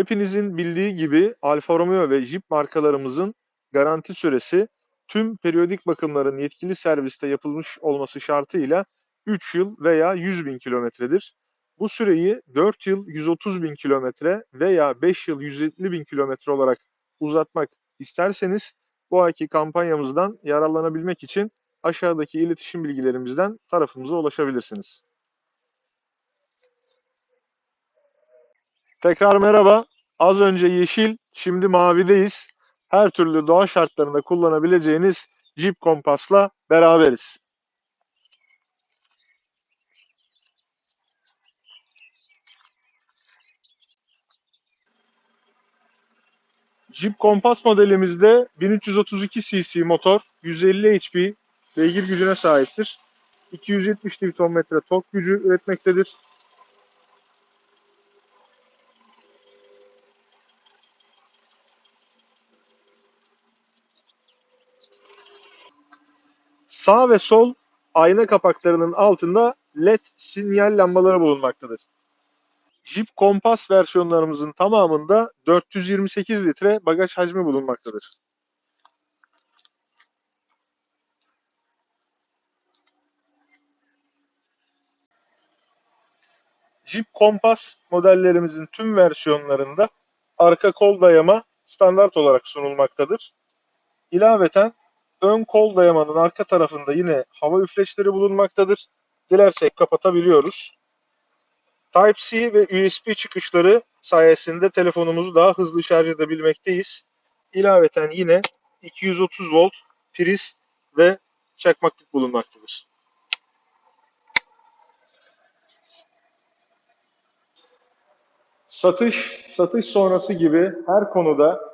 Hepinizin bildiği gibi Alfa Romeo ve Jeep markalarımızın garanti süresi tüm periyodik bakımların yetkili serviste yapılmış olması şartıyla 3 yıl veya 100 bin kilometredir. Bu süreyi 4 yıl 130 bin kilometre veya 5 yıl 150 bin kilometre olarak uzatmak isterseniz bu ayki kampanyamızdan yararlanabilmek için aşağıdaki iletişim bilgilerimizden tarafımıza ulaşabilirsiniz. Tekrar merhaba. Az önce yeşil, şimdi mavideyiz. Her türlü doğa şartlarında kullanabileceğiniz Jeep Compass'la beraberiz. Jeep Compass modelimizde 1332 cc motor, 150 HP beygir gücüne sahiptir. 270 Nm tork gücü üretmektedir. Sağ ve sol ayna kapaklarının altında LED sinyal lambaları bulunmaktadır. Jeep Compass versiyonlarımızın tamamında 428 litre bagaj hacmi bulunmaktadır. Jeep Compass modellerimizin tüm versiyonlarında arka kol dayama standart olarak sunulmaktadır. İlaveten ön kol dayamanın arka tarafında yine hava üfleçleri bulunmaktadır. Dilersek kapatabiliyoruz. Type-C ve USB çıkışları sayesinde telefonumuzu daha hızlı şarj edebilmekteyiz. İlaveten yine 230 volt priz ve çakmaklık bulunmaktadır. Satış, satış sonrası gibi her konuda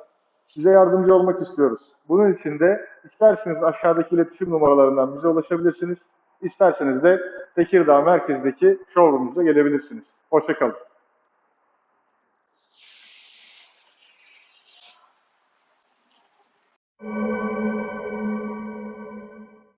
size yardımcı olmak istiyoruz. Bunun için de isterseniz aşağıdaki iletişim numaralarından bize ulaşabilirsiniz. İsterseniz de Tekirdağ merkezdeki showroom'umuza gelebilirsiniz. Hoşçakalın.